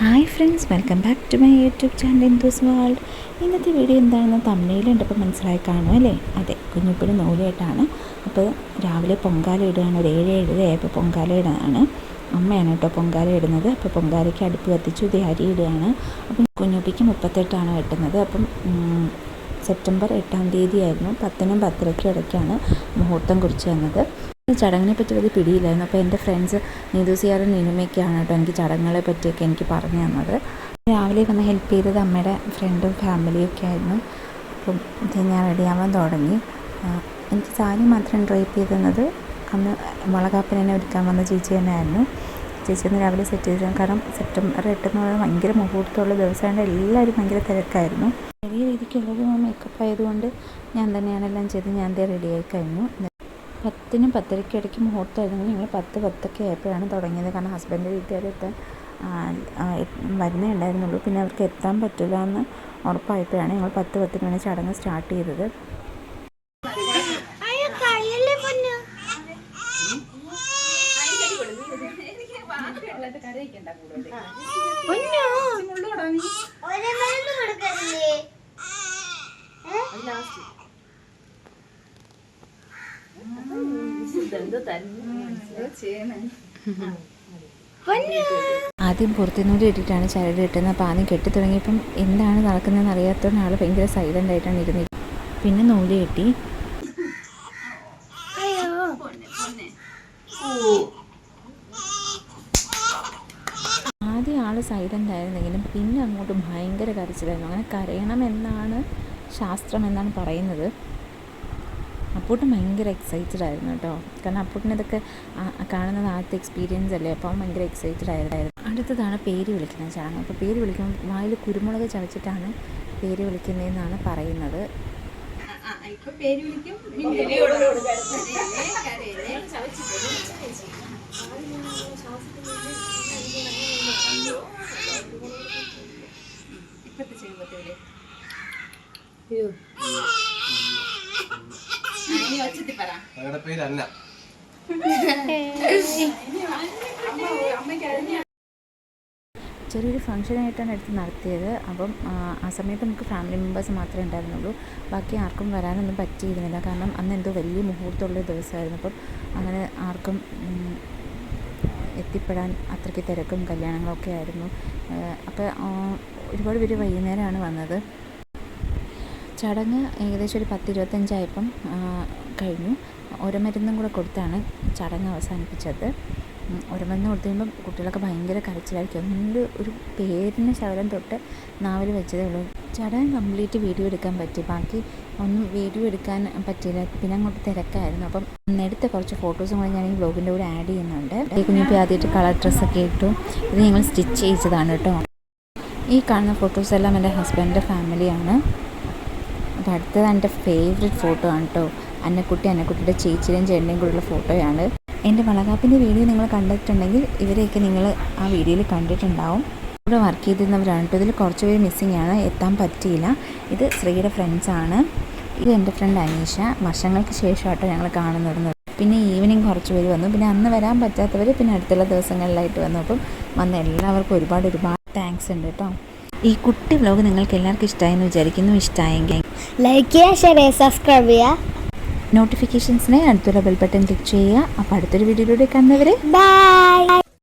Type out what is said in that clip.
Hi friends welcome back to my YouTube channel Indos World ഇന്നത്തെ video എന്താണെന്ന് തമിഴിലുണ്ട് ഉണ്ടപ്പോൾ മനസ്സിലായി കാണും അല്ലേ? അതെ കുഞ്ഞുപ്പിടി നൂലായിട്ടാണ്. അപ്പോൾ രാവിലെ പൊങ്കാല ഇടുകയാണ് ഒരു ഏഴ് ഏഴര ആയപ്പോൾ പൊങ്കാല ഇടാനാണ്. അമ്മയാണ് കേട്ടോ പൊങ്കാല ഇടുന്നത്. അപ്പോൾ പൊങ്കാലയ്ക്ക് അടുപ്പ് കത്തിച്ചു ഇത് അരി ഇടുകയാണ്. അപ്പം കുഞ്ഞുപ്പിക്ക് മുപ്പത്തെട്ടാണ് കിട്ടുന്നത് അപ്പം സെപ്റ്റംബർ എട്ടാം തീയതി ആയിരുന്നു പത്തിനും പത്തരയ്ക്കും ഇടയ്ക്കാണ് മുഹൂർത്തം കുറിച്ച് തന്നത് ഈ ചടങ്ങിനെ പറ്റി വലിയ പിടിയില്ലായിരുന്നു. അപ്പോൾ എന്റെ ഫ്രണ്ട്സ് നീതുസിയാറും നീനുമയൊക്കെയാണ് കേട്ടോ എനിക്ക് ചടങ്ങുകളെ പറ്റിയൊക്കെ എനിക്ക് പറഞ്ഞു തന്നത്. രാവിലെ വന്ന് ഹെൽപ്പ് ചെയ്തത് അമ്മയുടെ ഫ്രണ്ടും ഫാമിലിയും ഒക്കെ ആയിരുന്നു. അപ്പം ഇത് ഞാൻ റെഡിയാവാൻ തുടങ്ങി. എനിക്ക് സാരി മാത്രം ഡ്രൈപ്പ് ചെയ്ത് തന്നത് അന്ന് വളകാപ്പനെ ഒരുക്കാൻ വന്ന ചേച്ചി തന്നെയായിരുന്നു. ചേച്ചി ഒന്ന് രാവിലെ സെറ്റ് ചെയ്തിരുന്നു കാരണം സെപ്റ്റംബർ എട്ട് എന്ന് പറയുന്നത് ഭയങ്കര മുഹൂർത്തമുള്ള ദിവസമായിട്ട് എല്ലാവരും ഭയങ്കര തിരക്കായിരുന്നു. ചെറിയ രീതിക്കുള്ളത് മേക്കപ്പ് ആയതുകൊണ്ട് ഞാൻ തന്നെയാണ് എല്ലാം ചെയ്ത് ഞാൻ ദേ റെഡിയായി കഴിഞ്ഞു. പത്തിനും പത്തരയ്ക്കും ഇടയ്ക്ക് മുഹൂർത്തമായിരുന്നു ഞങ്ങൾ പത്ത് പത്തൊക്കെ ആയപ്പോഴാണ് തുടങ്ങിയത്. കാരണം ഹസ്ബൻഡ് വീട്ടുകാരെത്താൻ വരുന്നേ ഉണ്ടായിരുന്നുള്ളൂ. പിന്നെ അവർക്ക് എത്താൻ പറ്റില്ല എന്ന് ഉറപ്പായപ്പോഴാണ് ഞങ്ങൾ പത്ത് പത്തിനാണ് ചടങ്ങ് സ്റ്റാർട്ട് ചെയ്തത്. അയ്യോ കൊടുക്കരുതേ പൊന്നു ആദ്യം പുറത്തുനിന്നൂടെ ഇട്ടിട്ടാണ് ചരട് കിട്ടുന്നത് അപ്പോൾ ആദ്യം കെട്ടി തുടങ്ങിയപ്പം എന്താണ് നടക്കുന്നതെന്ന് അറിയാത്തതുകൊണ്ട് ആൾ ഭയങ്കര സൈലന്റ് ആയിട്ടാണ് ഇരുന്നത്. പിന്നെ നൂൽ കെട്ടി. ആദ്യം ആൾ സൈലന്റ് ആയിരുന്നെങ്കിലും പിന്നെ അങ്ങോട്ട് ഭയങ്കര കരച്ചിലായിരുന്നു. അങ്ങനെ കരയണം എന്നാണ് ശാസ്ത്രം എന്നാണ് പറയുന്നത്. അപ്പൂട്ടൻ ഭയങ്കര എക്സൈറ്റഡ് ആയിരുന്നു കേട്ടോ. കാരണം അപ്പൂട്ടൻ ഇതൊക്കെ കാണുന്നത് ആദ്യത്തെ എക്സ്പീരിയൻസ് അല്ലേ? അപ്പം ഭയങ്കര എക്സൈറ്റഡ് ആയിരുന്നു. അടുത്തതാണ് പേര് വിളിക്കുന്ന ചടങ്ങ് അപ്പോൾ പേര് വിളിക്കുമ്പോൾ വായിൽ കുരുമുളക് ചവച്ചിട്ടാണ് പേര് വിളിക്കുന്നതെന്നാണ് പറയുന്നത്. ഇപ്പൊ പേര് ഞങ്ങളുടെ പേര് അന്ന ചെറിയൊരു ഫംഗ്ഷനായിട്ടാണ് എടുത്ത് നടത്തിയത്. അപ്പം ആ, സമയത്ത് നമുക്ക് ഫാമിലി മെമ്പേഴ്സ് മാത്രമേ ഉണ്ടായിരുന്നുള്ളൂ. ബാക്കി ആർക്കും വരാനൊന്നും പറ്റിയിരുന്നില്ല. കാരണം അന്ന് എന്തോ വലിയ മുഹൂർത്തമുള്ള ദിവസമായിരുന്നു. അപ്പം അങ്ങനെ ആർക്കും എത്തിപ്പെടാൻ അത്രയ്ക്ക് തിരക്കും കല്യാണങ്ങളൊക്കെ ആയിരുന്നു. അപ്പോൾ ഒരുപാട് പേര് വൈകുന്നേരമാണ് വന്നത്. ചടങ്ങ് ഏകദേശം ഒരു പത്ത് ഇരുപത്തഞ്ചായപ്പം കഴിഞ്ഞു. കഴിഞ്ഞു ഒരമരുന്നും കൂടെ കൊടുത്താണ് ചടങ്ങ് അവസാനിപ്പിച്ചത്. ഒരു മരുന്ന് കൊടുത്തു കഴിയുമ്പം കുട്ടികളൊക്കെ ഭയങ്കര കരച്ചിലായിരിക്കും. അതുകൊണ്ട് ഒരു പേരിന് ശകലം തൊട്ട് നാവിൽ വെച്ചതേ ഉള്ളൂ. ചടങ്ങ് കംപ്ലീറ്റ് വീഡിയോ എടുക്കാൻ പറ്റി. ബാക്കി ഒന്നും വീഡിയോ എടുക്കാൻ പറ്റിയില്ല. പിന്നെ അങ്ങോട്ട് തിരക്കായിരുന്നു. അപ്പം എടുത്ത കുറച്ച് ഫോട്ടോസും കൂടെ ഞാൻ ഈ ബ്ലോഗിന്റെ കൂടെ ആഡ് ചെയ്യുന്നുണ്ട്. ഈ കുഞ്ഞിപ്പി ആദ്യമായിട്ട് കളർ ഡ്രസ്സൊക്കെ ഇട്ടു. ഇത് ഞങ്ങൾ സ്റ്റിച്ച് ചെയ്തതാണ് കേട്ടോ. ഈ കാണുന്ന ഫോട്ടോസ് എല്ലാം എന്റെ ഹസ്ബൻഡിന്റെ ഫാമിലിയാണ്. അപ്പോൾ അടുത്തത് എന്റെ ഫേവറേറ്റ് ഫോട്ടോ ആണ് കേട്ടോ അന്നക്കുട്ടി അന്നക്കുട്ടിയുടെ ചേച്ചിയുടെയും ചേട്ടന്റെയും കൂടെയുള്ള ഫോട്ടോയാണ്. എന്റെ വളകാപ്പിന്റെ വീഡിയോ നിങ്ങൾ കണ്ടിട്ടുണ്ടെങ്കിൽ ഇവരെയൊക്കെ നിങ്ങൾ ആ വീഡിയോയിൽ കണ്ടിട്ടുണ്ടാവും. ഇവിടെ വർക്ക് ചെയ്തിരുന്നവരാണ് കേട്ടോ ഇതിൽ കുറച്ച് പേര് മിസ്സിംഗ് ആണ്. എത്താൻ പറ്റിയില്ല. ഇത് ശ്രീയുടെ ഫ്രണ്ട്സാണ് ഇത് എന്റെ ഫ്രണ്ട് അനീഷ. വർഷങ്ങൾക്ക് ശേഷമായിട്ടോ ഞങ്ങൾ കാണുന്നത്. പിന്നെ ഈവനിങ് കുറച്ച് പേര് വന്നു. പിന്നെ അന്ന് വരാൻ പറ്റാത്തവർ പിന്നെ അടുത്തുള്ള ദിവസങ്ങളിലായിട്ട് വന്നു. അപ്പം വന്ന എല്ലാവർക്കും ഒരുപാട് ഒരുപാട് താങ്ക്സ് ഉണ്ട് കേട്ടോ ഈ കുട്ടി വ്ലോഗ് നിങ്ങൾക്ക് എല്ലാവർക്കും ഇഷ്ടമായെന്ന് വിചാരിക്കുന്നു. ഇഷ്ടമായെങ്കിൽ ലൈക്ക് ചെയ്യുക ഷെയർ ചെയ്യുക സബ്സ്ക്രൈബ് ചെയ്യുക നോട്ടിഫിക്കേഷൻസിനെ അടുത്തുള്ള ബെൽ ബട്ടൺ ക്ലിക്ക് ചെയ്യുക. അപ്പോൾ അടുത്തൊരു വീഡിയോയിലൂടെ കാണുന്നവരെ. ബൈ